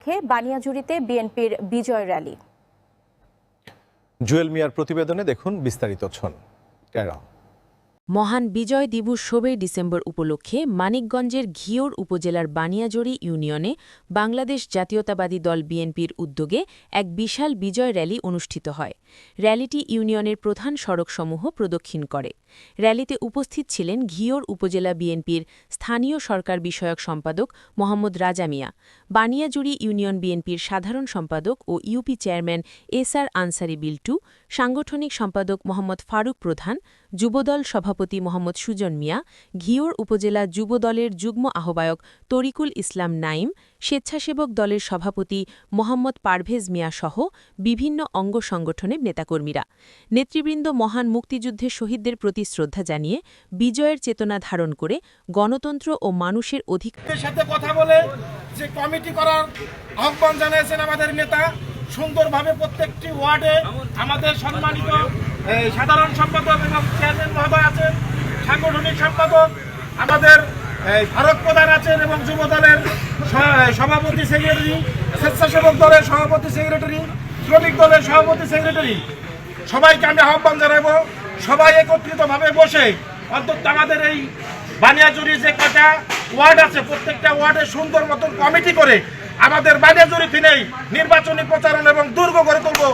পক্ষে বানিয়াজুরিতে বিএনপির বিজয় র্যালি। জুয়েল মিয়ার প্রতিবেদনে দেখুন বিস্তারিত ছন মহান বিজয় দিবস ষোলোই ডিসেম্বর উপলক্ষে মানিকগঞ্জের ঘিওর উপজেলার বানিয়াজড়ি ইউনিয়নে বাংলাদেশ জাতীয়তাবাদী দল বিএনপির উদ্যোগে এক বিশাল বিজয় র্যালি অনুষ্ঠিত হয়। র্যালিটি ইউনিয়নের প্রধান সড়কসমূহ প্রদক্ষিণ করে। র্যালিতে উপস্থিত ছিলেন ঘিওর উপজেলা বিএনপির স্থানীয় সরকার বিষয়ক সম্পাদক মোহাম্মদ রাজা মিয়া, বানিয়াজুড়ি ইউনিয়ন বিএনপির সাধারণ সম্পাদক ও UP chairman S R Ansari Biltu, সাংগঠনিক সম্পাদক মোহাম্মদ ফারুক প্রধান, যুবদল সভাপতি মোহাম্মদ সুজন মিয়া, ঘিওর উপজেলা যুবদলের যুগ্ম আহ্বায়ক তরিকুল ইসলাম নাইম স্বেচ্ছাসেবক দলের সভাপতি মোহাম্মদ পারভেজ মিয়া সহ বিভিন্ন অঙ্গ সংগঠনের নেতাকর্মীরা। নেতৃবৃন্দ মহান মুক্তিযুদ্ধের শহীদদের প্রতি শ্রদ্ধা জানিয়ে বিজয়ের চেতনা ধারণ করে গণতন্ত্র ও মানুষের অধিকারের সাথে কথা বলে যে কমিটি করার আহ্বান জানিয়েছেন আমাদের নেতা, সুন্দরভাবে প্রত্যেকটি ওয়ার্ডে আমাদের সম্মানিত সাধারণ সম্পাদক এবং চেয়ারম্যান মহোদয় আছেন, সাংগঠনিক সম্পাদক, আমাদের ভারত প্রধান আছেন এবং যুব দলের সভাপতি, সেক্রেটারি, স্বেচ্ছাসেবক দলের সভাপতি, সেক্রেটারি, শ্রমিক দলের সভাপতি, সেক্রেটারি। সবাইকে আমি আহ্বান জানাব, সবাই একত্রিতভাবে বসে। অন্তত আমাদের এই বানিয়াজুরি যে কটা ওয়ার্ড আছে, প্রত্যেকটা ওয়ার্ডে সুন্দর মতন কমিটি করে আমাদের বানিয়াজুরি ফিনেই নির্বাচনী প্রচারণ এবং দুর্গ করে তুলবো।